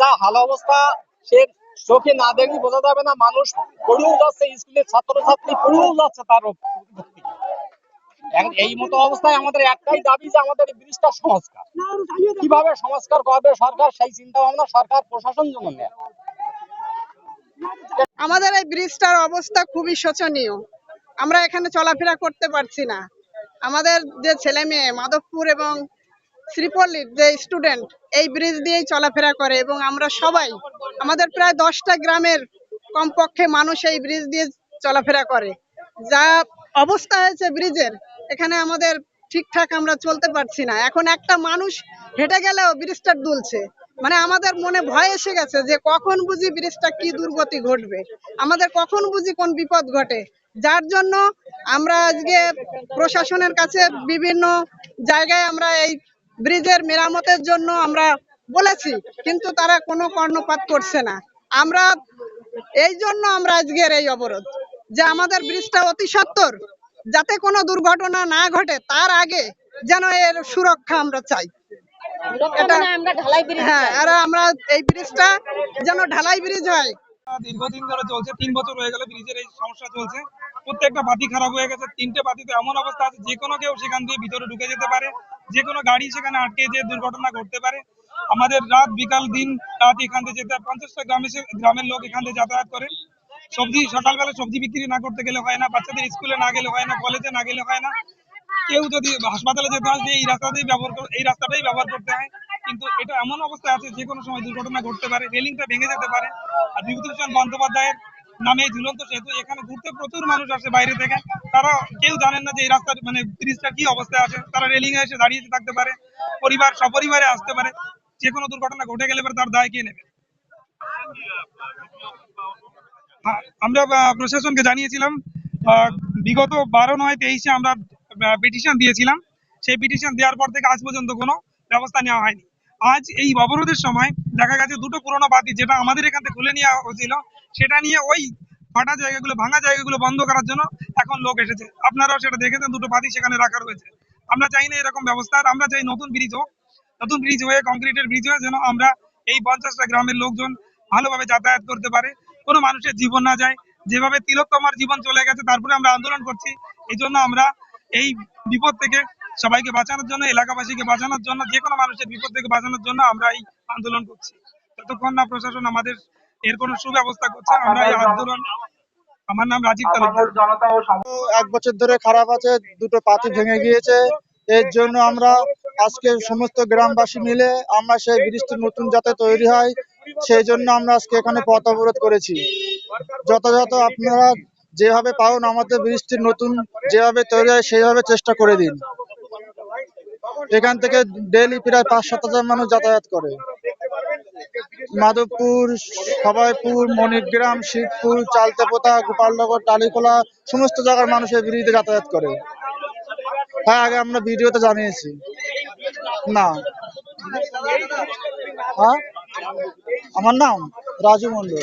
যা হাল অবস্থা, সে চোখে না দেখলে বোঝা যাবে না, মানুষ পড়েও যাচ্ছে, স্কুলের ছাত্রছাত্রী পড়েও যাচ্ছে তার এই মতো অবস্থায় আমাদের একটাই দাবি যে আমাদের ব্রিজটা সংস্কার। কীভাবে সংস্কার করবে সরকার, সেই চিন্তা ভাবনা সরকার, প্রশাসন জন্য নেয়। আমাদের এই ব্রিজটার অবস্থা খুবই শোচনীয়। আমরা এখানে চলাফেরা করতে পারছি না। আমাদের যে ছেলে মেয়ে মাধবপুর এবং শ্রীপল্লীর যে স্টুডেন্ট এই ব্রিজ দিয়েই চলাফেরা করে এবং আমরা সবাই, আমাদের প্রায় দশটা গ্রামের কমপক্ষে মানুষ এই ব্রিজ দিয়ে চলাফেরা করে। যা অবস্থা হয়েছে ব্রিজের এখানে আমাদের ঠিকঠাক আমরা চলতে পারছি না। এখন একটা মানুষ হেঁটে গেলেও ব্রিজটা দুলছে। মানে আমাদের মনে ভয় এসে গেছে যে কখন বুঝি ব্রিজটা কি দুর্গতি ঘটবে। আমাদের কখন বুঝি কোন বিপদ ঘটে। যার জন্য আমরা আজকে প্রশাসনের কাছে বিভিন্ন জায়গায় আমরা এই ব্রিজের মেরামতের জন্য আমরা বলেছি কিন্তু তারা কোনো কর্ণপাত করছে না। আমরা এই জন্য আমরা আজকের এই অবরোধ যে আমাদের ব্রিজটা অতি সত্বর যাতে কোনো দুর্ঘটনা না ঘটে তার আগে যেন এর সুরক্ষা আমরা চাই। হ্যাঁ আর আমরা এই ব্রিজটা যেন ঢালাই ব্রিজ হয়। দীর্ঘদিন ধরে চলছে তিন বছর হয়ে গেল ব্রিজের এই সমস্যা চলছে। প্রত্যেকটা বাতি খারাপ হয়ে গেছে তিনটে বাতিতে এমন অবস্থা আছে যে কোনো কেউ সেখান দিয়ে ভিতরে ঢুকে যেতে পারে। যে কোনো গাড়ি সেখানে আটকে যে দুর্ঘটনা ঘটতে পারে। আমাদের রাত, বিকাল, দিন, রাত এখান থেকে যেতে পঞ্চাশটা গ্রামে গ্রামের লোক এখান থেকে যাতায়াত করে। সবজি সকালবেলা সবজি বিক্রি না করতে গেলে হয় না, বাচ্চাদের স্কুলে না গেলে হয় না কলেজে না গেলে হয় না। কেউ যদি হাসপাতালে যেতে হয় এই রাস্তাতেই ব্যবহার এই রাস্তাটাই ব্যবহার করতে হয়। কিন্তু এটা এমন অবস্থা আছে যে কোনো সময় দুর্ঘটনা ঘটতে পারে, রেলিংটা ভেঙে যেতে পারে। আর বিভূতিভূষণ বন্দ্যোপাধ্যায়ের নামে ঝুলন্ত সেতু এখানে ঘুরতে প্রচুর মানুষ আসে বাইরে থেকে। তারা কেউ জানেন না যে এই রাস্তার মানে ব্রিজটা কি অবস্থায় আছে। তারা রেলিং এসে দাঁড়িয়ে থাকতে পারে। পরিবার সপরিবারে আসতে পারে। যে কোনো দুর্ঘটনা ঘটে গেলে তার দায় কে নেবে? হ্যাঁ, আমরা প্রশাসনকে জানিয়েছিলাম বিগত বারো নয় তেইশে আমরা পিটিশন দিয়েছিলাম। সেই পিটিশন দেওয়ার পর থেকে আজ পর্যন্ত কোনো ব্যবস্থা নেওয়া হয়নি। আজ এই অবরোধের সময় দেখা গেছে দুটো পুরোনো বাতি যেটা আমাদের এখান থেকে খুলে নেওয়া হয়েছিল। সেটা নিয়ে ওই ফাটা জায়গাগুলো, ভাঙা জায়গাগুলো বন্ধ করার জন্য এখন লোক এসেছে। আপনারাও সেটা দেখেছেন দুটো বাতি সেখানে রাখা রয়েছে। আমরা চাই না এরকম ব্যবস্থা, আর আমরা চাই নতুন ব্রিজ হোক। নতুন ব্রিজ হয়ে কংক্রিটের ব্রিজ হয়ে যেন আমরা এই পঞ্চাশটা গ্রামের লোকজন ভালোভাবে যাতায়াত করতে পারে। কোনো মানুষের জীবন না যায়। যেভাবে তিলোত্তমার জীবন চলে গেছে, তারপরে আমরা আন্দোলন করছি। এই জন্য আমরা এই বিপদ থেকে সবাইকে বাঁচানোর জন্য এলাকাবাসীকে বাঁচানোর জন্য যে কোনো মানুষের বিপদ থেকে বাঁচানোর জন্য আমরা এই আন্দোলন করছি। যতক্ষণ না প্রশাসন আমাদের এর কোনো সুব্যবস্থা করছে আমরা এই আন্দোলন আমার নাম রাজীব তালুকদার। এক বছর ধরে খারাপ আছে দুটো পাতি ভেঙে গিয়েছে। এর জন্য আমরা আজকে সমস্ত গ্রামবাসী মিলে আমরা সেই ব্রিজটি নতুন যাতে তৈরি হয় সেই জন্য আমরা আজকে এখানে পথ অবরোধ করেছি। যথাযথ আপনারা যেভাবে পারেন আমাদের ব্রিজটি নতুন যেভাবে তৈরি হয় সেইভাবে চেষ্টা করে দিন। এখান থেকে ডেলি প্রায় পাঁচ সাত হাজার মানুষ যাতায়াত করে। মাধবপুর, সবাইপুর মণিগ্রাম শিবপুর, চালতেপোতা, গোপালনগর, টালিকোলা, সমস্ত জায়গার মানুষ এই যাতায়াত করে। হ্যাঁ আগে আমরা ভিডিওতে জানিয়েছি। না। হ্যাঁ? আমার নাম রাজু মন্ডল